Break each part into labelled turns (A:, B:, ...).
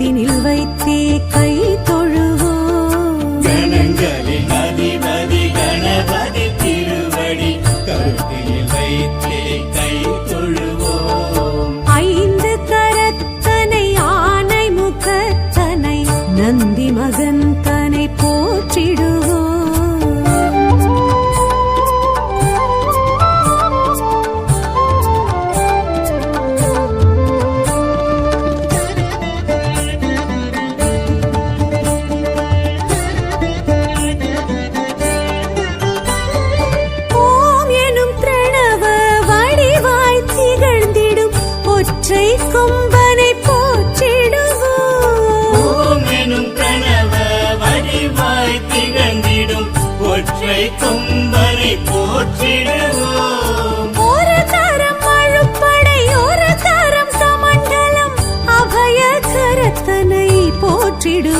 A: கரத்தினில் வைத்தே கை மலை கொம்பனை போற்றிடுவோம்.
B: ஒரு தரம் அழுப்படை ஒரு தரம் கமண்டலம் அபய கரத்தனை போற்றிடுவோம்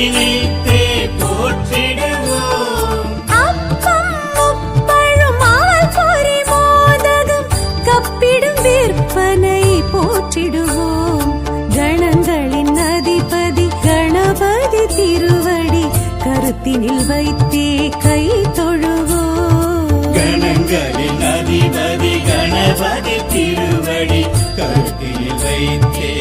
A: சிந்தலினைத்தே போற்றிடுவோம்.
B: அப்பம் முப்பழும் பொறி மோதகம் கப்பிடும் விற்பனை போற்றிடுவோம். கணங்களின் அதிபதி கணபதி திருவடி கருத்தினில் வைத்தே கை தொழுவோம்.
A: கணங்களின் அதிபதி கணபதி திருவடி கருத்தில் வைத்தே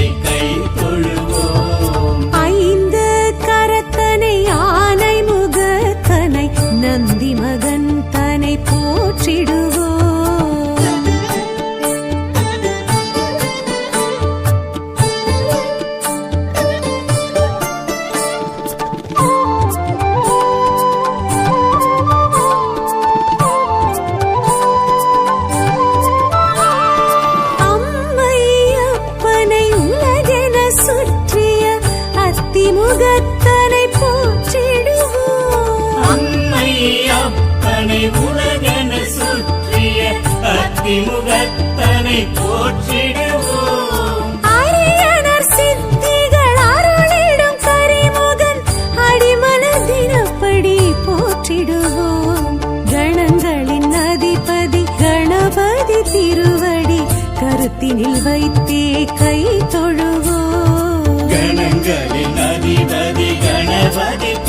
B: அத்திமுகத்தனை போற்றிடுவோம்.
A: அம்மை அப்பனை உலகென சுற்றிய அத்திமுகத்தனை போற்றிடுவோம்.
B: அரியணர் சித்திகள் அருளிடும் கரிமுகன் தினப்படி போற்றிடுவோம். கணங்களின் அதிபதி கணபதி திருவடி கருத்தினில் வைத்தே கை
A: கணபதி